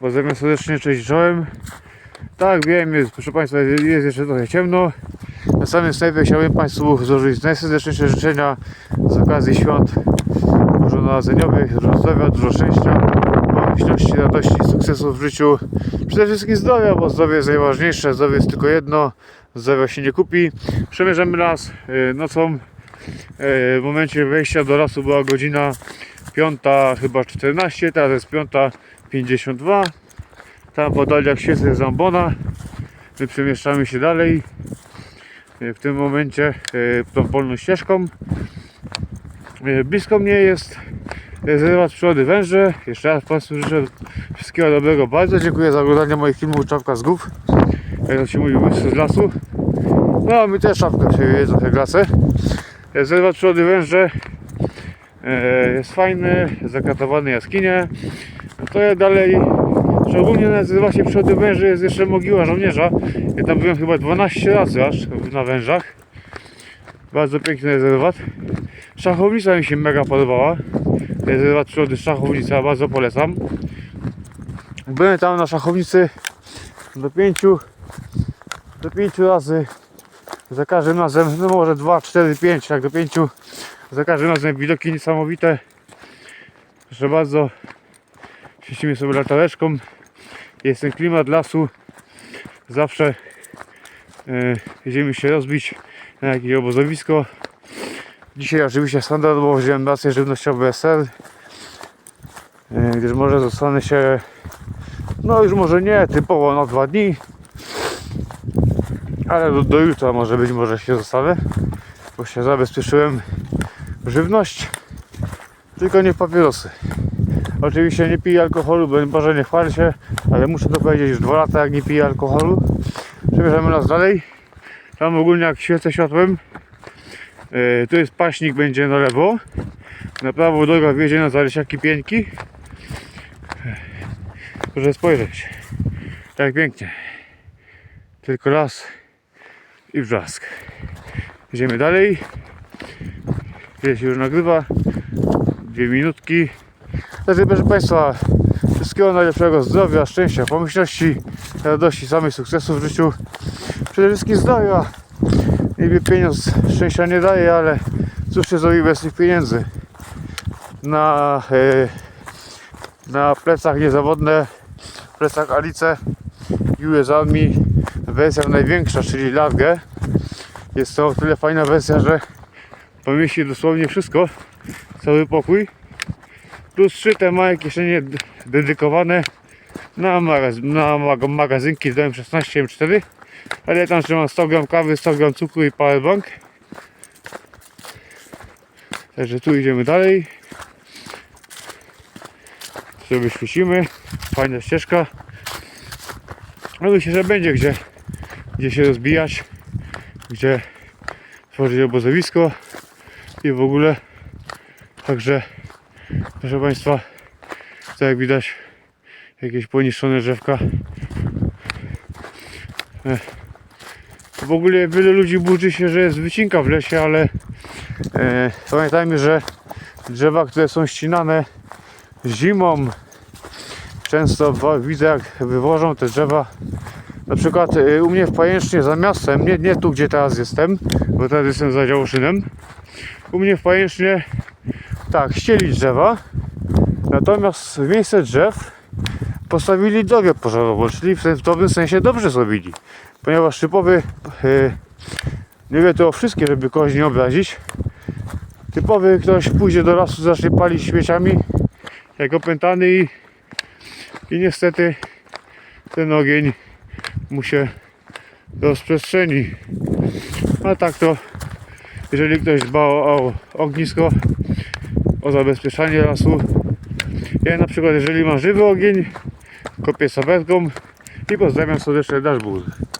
Pozdrawiam serdecznie, cześć czołem. Tak, wiem, jest, proszę Państwa, jest jeszcze trochę ciemno. Na samym wstępie chciałbym Państwu złożyć najserdeczniejsze życzenia z okazji świąt bożonarodzeniowych. Dużo zdrowia, dużo szczęścia, pomyślności, radości, sukcesów w życiu. Przede wszystkim zdrowia, bo zdrowie jest najważniejsze. Zdrowie jest tylko jedno. Zdrowia się nie kupi. Przemierzamy las y, nocą. Y, W momencie wejścia do lasu była godzina 5 chyba 14, teraz jest 5.52. Tam w oddaliach jest Zambona. My przemieszczamy się dalej. Y, W tym momencie y, tą polną ścieżką. Y, Blisko mnie jest rezerwat przyrody węże. Jeszcze raz Państwu życzę wszystkiego dobrego. Bardzo dziękuję za oglądanie moich filmów Czapka z Głów. Jak się mówi, z lasu. No a my też czapkę przyjęli trochę klasę. Rezerwat przyrody węże e, jest fajny, zakatowane jaskinie. To dalej, szczególnie na rezerwacie przyrody węży jest jeszcze mogiła żołnierza. Ja tam byłem chyba 12 razy aż na wężach. Bardzo piękny rezerwat. Szachownica mi się mega podobała. Rezerwat przyrody Szachownica, bardzo polecam. Byłem tam na szachownicy do pięciu do pięciu razy za każdym razem, no może 2, 4, 5, tak do 5 za każdym razem widoki niesamowite proszę bardzo świecimy sobie latareczką. Jest ten klimat lasu. Zawsze e, jedziemy się rozbić na jakieś obozowisko. Dzisiaj oczywiście standardowo wziąłem rację żywnościowe SR e, gdyż może zostanę się no już może nie typowo na dwa dni ale do, do jutra może być, może się zostanę, bo się zabezpieczyłem żywność, tylko nie papierosy. Oczywiście nie piję alkoholu, bo nie chwalę się, ale muszę to powiedzieć, już dwa lata jak nie piję alkoholu. Przebierzemy nas dalej. Tam ogólnie jak świecę światłem, yy, tu jest paśnik, będzie na lewo. Na prawo droga wjedzie na Zalesiaki Pieńki. Proszę spojrzeć, jak pięknie. Tylko las i wrzask. Idziemy dalej. Się już nagrywa? Dwie minutki. Także proszę Państwa, wszystkiego najlepszego zdrowia, szczęścia, pomyślności, radości, samych sukcesów w życiu. Przede wszystkim zdrowia. Niby pieniądz szczęścia nie daje, ale cóż się zrobi bez tych pieniędzy? Na, e, na plecach niezawodne, plecach Alice US Army wersja największa, czyli Largę. Jest to o tyle fajna wersja, że pomieści dosłownie wszystko, cały pokój. Plus szyte małe kieszenie dedykowane na, magaz na mag magazynki z dołem 16 M4. Ale ja tam trzymam 100 gram kawy, 100 gram cukru i powerbank. Także tu idziemy dalej. Sobie świecimy. Fajna ścieżka. No myślę, że będzie gdzie, gdzie się rozbijać, gdzie tworzyć obozowisko i w ogóle. Także, proszę Państwa, to jak widać, jakieś poniszczone drzewka. E, W ogóle wiele ludzi burzy się, że jest wycinka w lesie, ale e, pamiętajmy, że drzewa, które są ścinane zimą, często widzę jak wywożą te drzewa na przykład y, u mnie w Pajęcznie za miastem, nie, nie tu gdzie teraz jestem, bo teraz jestem za Działoszynem u mnie w Pajęcznie tak, ścieli drzewa. Natomiast w miejsce drzew postawili drogę pożarową, czyli w, dobrym sensie dobrze zrobili. Ponieważ typowy y, nie wie to o wszystkie, żeby kogoś nie obrazić. Typowy ktoś pójdzie do lasu, zacznie palić śmieciami jak opętany i i niestety ten ogień mu się rozprzestrzeni. A tak to, jeżeli ktoś dba o, o ognisko, o zabezpieczanie lasu, ja na przykład jeżeli mam żywy ogień, kopię sabetką i pozdrawiam serdecznie Dashboard.